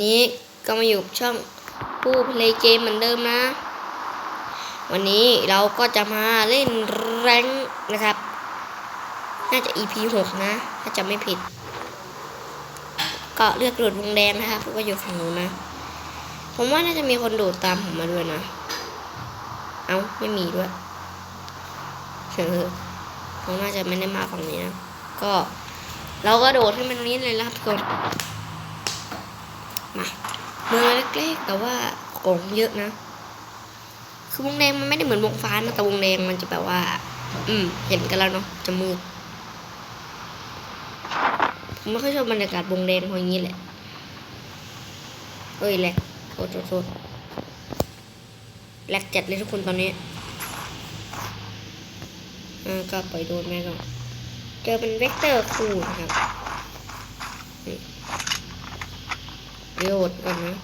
นี้ก็มาอยู่ช่องผู้เพลย์เกมเหมือนเดิมนะ วันนี้เราก็จะมาเล่นแรงนะครับ น่าจะ EP 6 นะ ถ้าจะไม่ผิด ก็เลือกโดดวงแดงนะครับก็อยู่ฝั่งนู้นนะ ผมว่าน่าจะมีคนโดดตามผมมาด้วยนะ เอาไม่มีด้วยเออเขาน่าจะไม่ได้มาฝั่งนี้นะ ก็ เราก็โดดขึ้นไปตรงนี้เลยนะครับทุกคน มาเมืองเล็กๆแต่ว่าของเยอะนะ คือวงแดงมันไม่ได้เหมือนวงฟ้านะแต่วงแดงมันจะแบบว่า อืม เห็นกันแล้วเนาะจะมืดผมไม่ค่อยชอบบรรยากาศวงแดงพอย่างนี้แหละเอ้ยแหลกโทษโทษแหลกจัดเลยทุกคนตอนนี้อ่าก็ปล่อยโดนแม่ก่อนเจอเป็นเวกเตอร์คูนะครับ นี่โยดก่อนนะ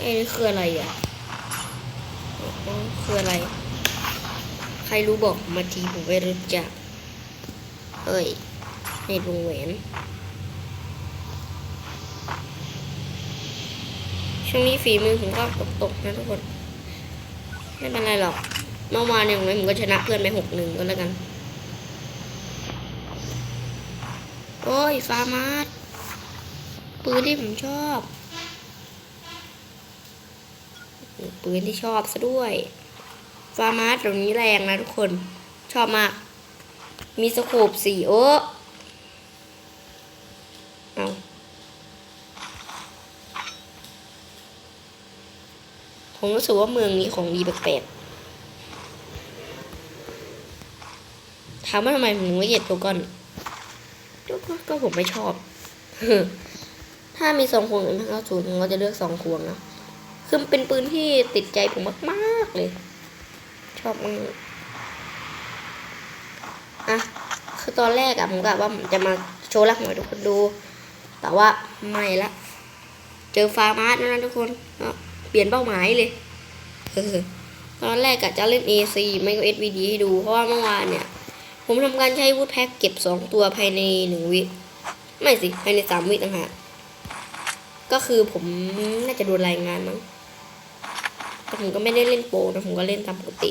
เอ้นี่คืออะไรอะอ๋อคืออะไร ใครรู้บอกมาทีผมไม่รู้จัก เอ้ยในวงแหวนช่วงนี้ฝีมือผมก็ตกๆนะทุกคน ไม่เป็นไรหรอก เมื่อวานเนี่ยมผมก็ชนะเพื่อนไปหกหนึ่งก็แล้วกัน โอ้ยฟาร์มาสปืนที่ผมชอบ ปืนที่ชอบซะด้วยฟาร์มาสตรงนี้แรงนะทุกคนชอบมาก มีสโคปสี่โอ้เอาผมรู้สึกว่าเมืองนี้ของดีแปลกๆถามว่าทำไมผมไม่เกลียดตัวก้อน ก็ก็ผมไม่ชอบ ถ้ามีสองควงหรือห้าศูนย์ผมก็จะเลือกสองควงนะคือเป็นปืนที่ติดใจผมมากๆเลย ชอบมากอะคือตอนแรกอะผมกะว่าผมจะมาโชว์รักหน่อยทุกคนดู แต่ว่าไม่ละ เจอฟาร์มาสแล้วนะทุกคนเปลี่ยนเป้าหมายเลยตอนแรกกะจะเล่น AC ไม่ก็ SVD ให้ดู เพราะว่าเมื่อวานเนี่ย ผมทำการใช้วูดแพ็กเก็บสองตัวภายในหนึ่งวิ ไม่สิ ภายในสามวิต่างหาก ก็คือผมน่าจะโดนรายงานมั้ง แต่ผมก็ไม่ได้เล่นโปรนะผมก็เล่นตามปกติ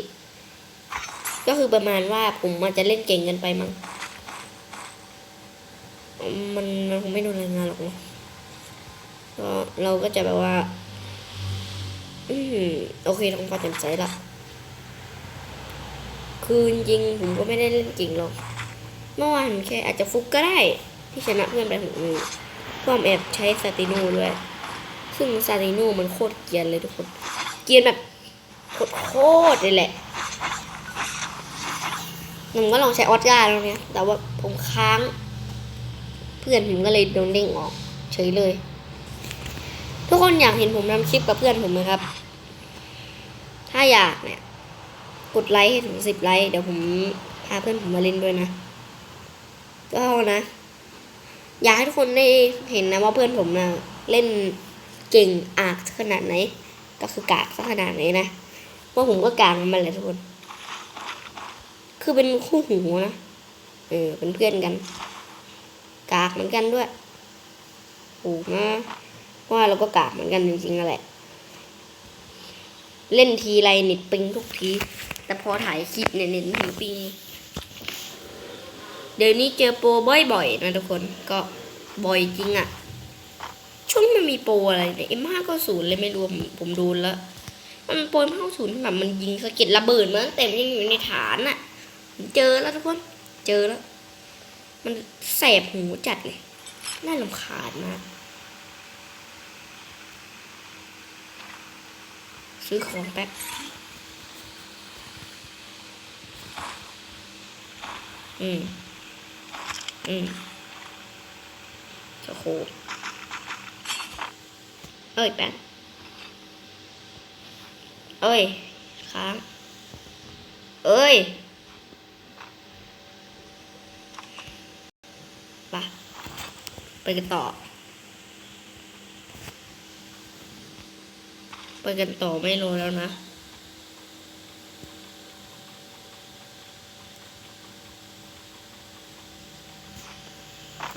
ก็คือประมาณว่าผมอาจจะเล่นเก่งเกินไปมั้ง มันมันคงไม่โดนรายงานหรอกเนาะก็เราก็จะแบบว่า อืมโอเคทำความจำใจละ คือจริงผมก็ไม่ได้เล่นจริงหรอก เมื่อวานผมแค่อาจจะฟุกก็ได้ ที่ชนะเพื่อนไปหกหนึ่งความแอบใช้ซาติโนด้วย ซึ่งซาติโนมันโคตรเกียนเลยทุกคน เกียนแบบโคตรๆเลยแหละผมก็ลองใช้ออสการ์แล้วเนี่ย แต่ว่าผมค้าง เพื่อนผมก็เลยโดนเด้งออกเฉยเลย ทุกคนอยากเห็นผมทำคลิปกับเพื่อนผมไหมครับ ถ้าอยากเนี่ย กดไลค์ให้ถึงสิบไลค์เดี๋ยวผมพาเพื่อนผมมาเล่นด้วยนะ ก็นะ อยากให้ทุกคนได้เห็นนะว่าเพื่อนผมนะเล่นเก่งอากขนาดไหน ก็คือกากสักขนาดไหนนะว่าผมก็กางมันแหละทุกคน คือเป็นคู่หูนะเออเป็นเพื่อนกัน กากเหมือนกันด้วยถูกนะว่าเราก็กากเหมือนกันจริงๆนั่นแหละ เล่นทีไรน็ตปิงทุกที แต่พอถ่ายคลิปเนี่ยเน็ตถึงปิงเดี๋ยวนี้เจอโปรบ่อยๆนะทุกคนก็บ่อยจริงอะ่ะ ช่วงมันมีโปรอะไรเนี่ยเอ็มห้าก็ศูนย์เลยไม่รู้ผมผมดูแล้ว มันโปรเอ็มห้าศูนย์แบบมันยิงสะเก็ดระเบิดมาตั้งแต่มันยังอยู่ในฐานอะ่ะเจอแล้วทุกคนเจอแล้ว มันแสบหูจัดเลยน่าลำคาญมากซื้อของแป๊บ อืม อืมสโคปเอ้ยแป๊บเอ้ย ค้าง เอ้ยไปไปกันต่อ ไปกันต่อไม่รู้แล้วนะ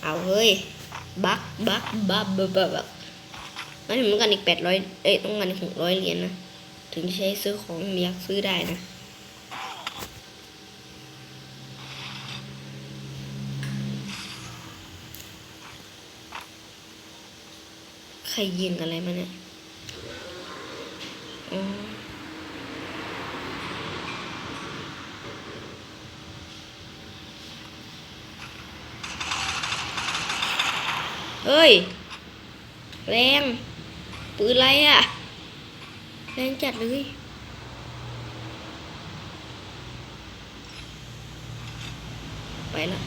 เอาเฮ้ย บักบักบักบักบักบันถึงต้องการอีกแปดร้อยเอ้ยต้องการอีกหกร้อยเหรียญนะ ถึงจะใช้ซื้อของอยากซื้อได้นะใครยิงอะไรมาเนี่ย อ๋อ เฮ้ย แรง ปืนอะไรอะแรงจัดเลยไปละ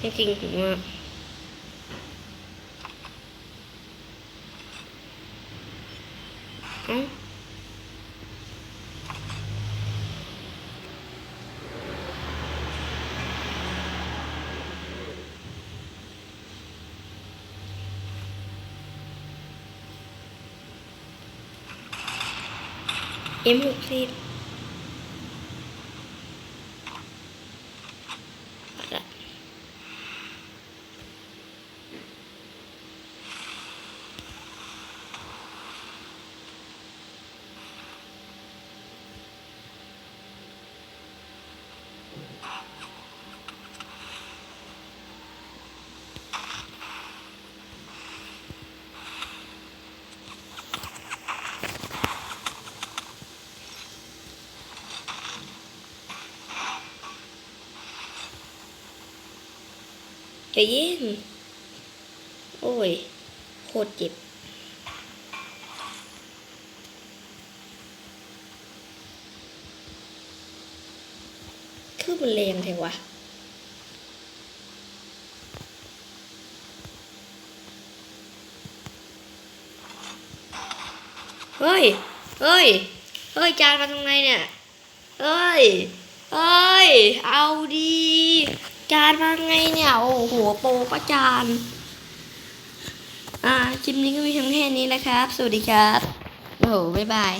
จริงๆผมว่า เอ้าเใจเย็นโอ้ย โคตรเจ็บ คือมันแรงแท้วะเฮ้ย เฮ้ย เฮ้ย จานมาตรงไหนเนี่ย เฮ้ย เฮ้ย เอาดี จานมาไงเนี่ย โอ้โหโปรประจาน อ่าคลิปนี้ก็มีเพียงแค่นี้นะครับ สวัสดีครับ โอ้โห บ๊ายบาย